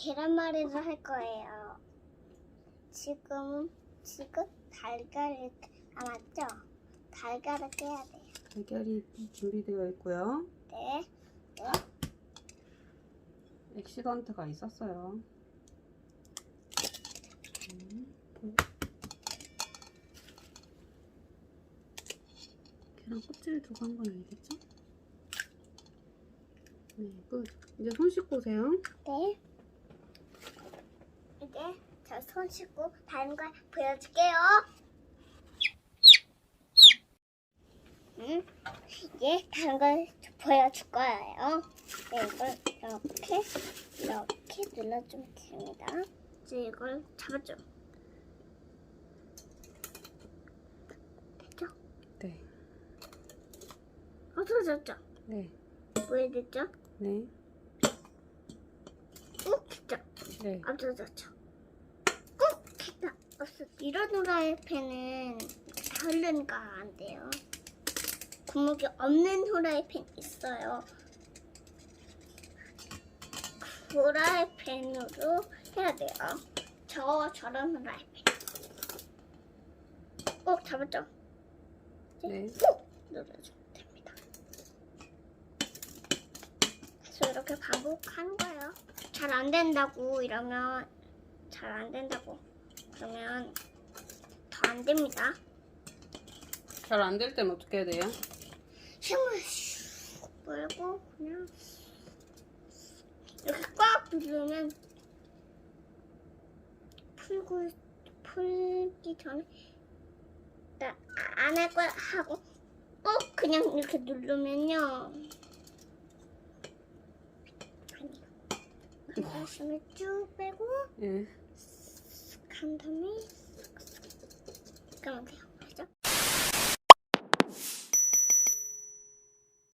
계란말이를 할 거예요. 지금 지금 달걀을 남았죠? 달걀을 깨야 돼요. 달걀이 준비되어 있고요. 네. 네. 액시던트가 있었어요. 음, 계란 껍질을 두고 한건 아니겠죠? 네, 끝. 이제 손 씻고 오세요. 네. 이제 저 손 씻고 다른 걸 보여줄게요. 음, 이제 다른 걸 보여줄 거예요. 네, 이걸 이렇게 이렇게 눌러주면 됩니다. 이제 이걸 잡아줘. 됐죠? 네. 없어졌죠? 네. 뭐 해야 됐죠? 네. 꾹 했죠? 네. 없어졌죠. 이런 후라이팬은 흐르니까 안 돼요. 구멍이 없는 후라이팬 있어요. 후라이팬으로 해야 돼요. 저 저런 후라이팬. 꼭 잡았죠? 네. 꾹 눌러주면 됩니다. 그래서 이렇게 반복하는 거예요. 잘 안 된다고 이러면 잘 안 된다고 그러면 더 안 됩니다. 잘 안 될 때는 어떻게 해야 돼요? 힘을 슉 물고 그냥 이렇게 꽉 누르면 풀고 풀기 전에 안할 거야 하고 꼭 그냥 이렇게 누르면요. 아니, 가슴을 쭉 빼고 네. 쓱한 다음에 돼요.